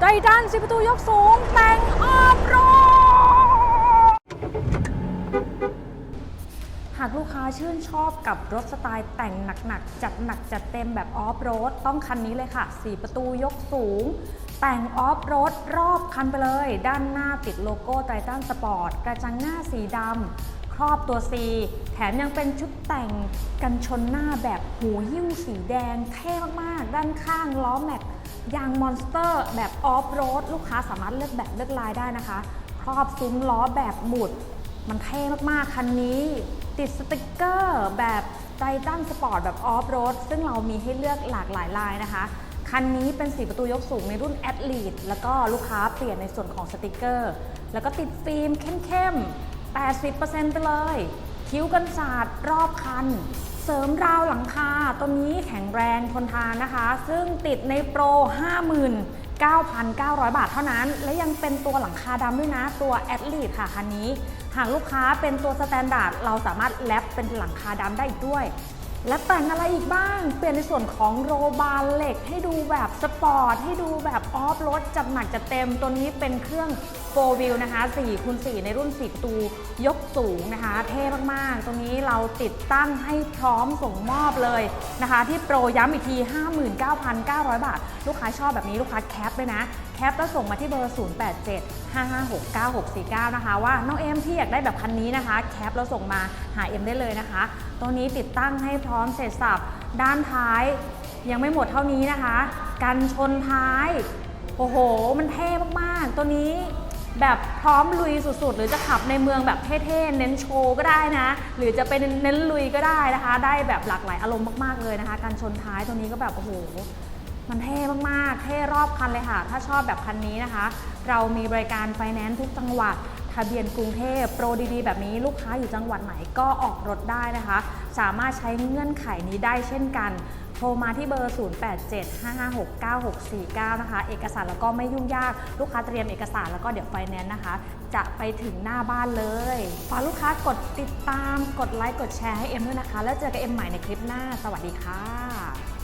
ไดดันสิประตูยกสูง แต่งออฟโรดหากลูกค้าชื่นชอบกับรถสไตล์แต่งหนักๆ จัดหนักจัดเต็มแบบออฟโรดต้องคันนี้เลยค่ะ 4 ประตูยกสูง แต่งออฟโรดรอบคันไปเลย ด้านหน้าติดโลโก้ไททันสปอร์ตกระจังหน้าสีดำครอบตัว C แถมยังเป็นชุดแต่งกันชนหน้าแบบหูหิ้วสีแดงเท่มากๆ ด้านข้างล้อแม็ก ยางมอนสเตอร์แบบออฟโรดลูกค้าสามารถเลือกแบบเลือกลายได้นะคะ ครอบซุ้มล้อแบบหมุด มันเท่มากๆ คันนี้ ติดสติกเกอร์แบบไททันสปอร์ตแบบออฟโรดซึ่งเรามีให้เลือกหลากหลายลายนะคะ คันนี้เป็น4ประตูยกสูงในรุ่นแอดลีดแล้วก็ลูกค้าเปลี่ยนในส่วนของสติกเกอร์ แล้วก็ติดฟิล์มเข้มๆ80%ไปเลย คิ้วกันศาสตร์รอบคัน เสริมราวหลังคาตัวนี้แข็งแรงทนทานนะคะ ซึ่งติดในโปร 59,900 บาทเท่านั้น และยังเป็นตัวหลังคาดำด้วยนะ ตัวแอดลีดค่ะคันนี้ หากลูกค้าเป็นตัวสแตนดาร์ดเราสามารถแลปเป็นหลังคาดำได้อีกด้วย และแต่งอะไรอีกบ้าง เปลี่ยนในส่วนของโรบาร์เหล็ก ให้ดูแบบสปอร์ตให้ดูแบบออฟโรดจัดหนักจัดเต็มตัวนี้เป็นเครื่อง 4 wheel นะคะ4คูณ4ในรุ่น 4 ประตูยกสูงนะคะ เท่มากๆ ตรงนี้เราติดตั้งให้พร้อมส่งมอบเลยนะคะ ที่โปรย้ำอีกที 59,900 บาท ลูกค้าชอบแบบนี้ลูกค้าแคปเลยนะ แคปแล้วส่งมาที่เบอร์ 0875569649 นะคะ ว่าน้องเอ็มที่อยากได้แบบคันนี้นะคะ แคปแล้วส่งมาหาเอ็มได้เลยนะคะ ตัวนี้ติดตั้งให้พร้อมเสร็จสับด้านท้ายยังไม่หมดเท่านี้นะคะ กันชนท้าย โอ้โห มันเท่มาก ๆ ตัวนี้ แบบพร้อมลุยสุดๆ หรือจะขับในเมืองแบบเท่ๆ เน้นโชว์ก็ได้นะ หรือจะเป็นเน้นลุยก็ได้นะคะ ได้แบบหลากหลายอารมณ์มากๆเลยนะคะ การชนท้ายตัวนี้ก็แบบโอ้โห มันเท่มากๆ เท่รอบคันเลยค่ะ ถ้าชอบแบบคันนี้นะคะ เรามีบริการไฟแนนซ์ทุกจังหวัดทะเบียนกรุงเทพโปรดีๆ แบบนี้ลูกค้าอยู่จังหวัดไหนก็ออกรถได้นะคะ สามารถใช้เงื่อนไขนี้ได้เช่นกัน โทรมาที่เบอร์ 0875569649 นะคะ เอกสารแล้วก็ไม่ยุ่งยาก ลูกค้าเตรียมเอกสารแล้วก็เดี๋ยวไฟแนนซ์นะคะ จะไปถึงหน้าบ้านเลยฝากลูกค้ากดติดตาม กดไลค์ กดแชร์ให้เอ็มด้วยนะคะ แล้วเจอกับเอ็มใหม่ในคลิปหน้า สวัสดีค่ะ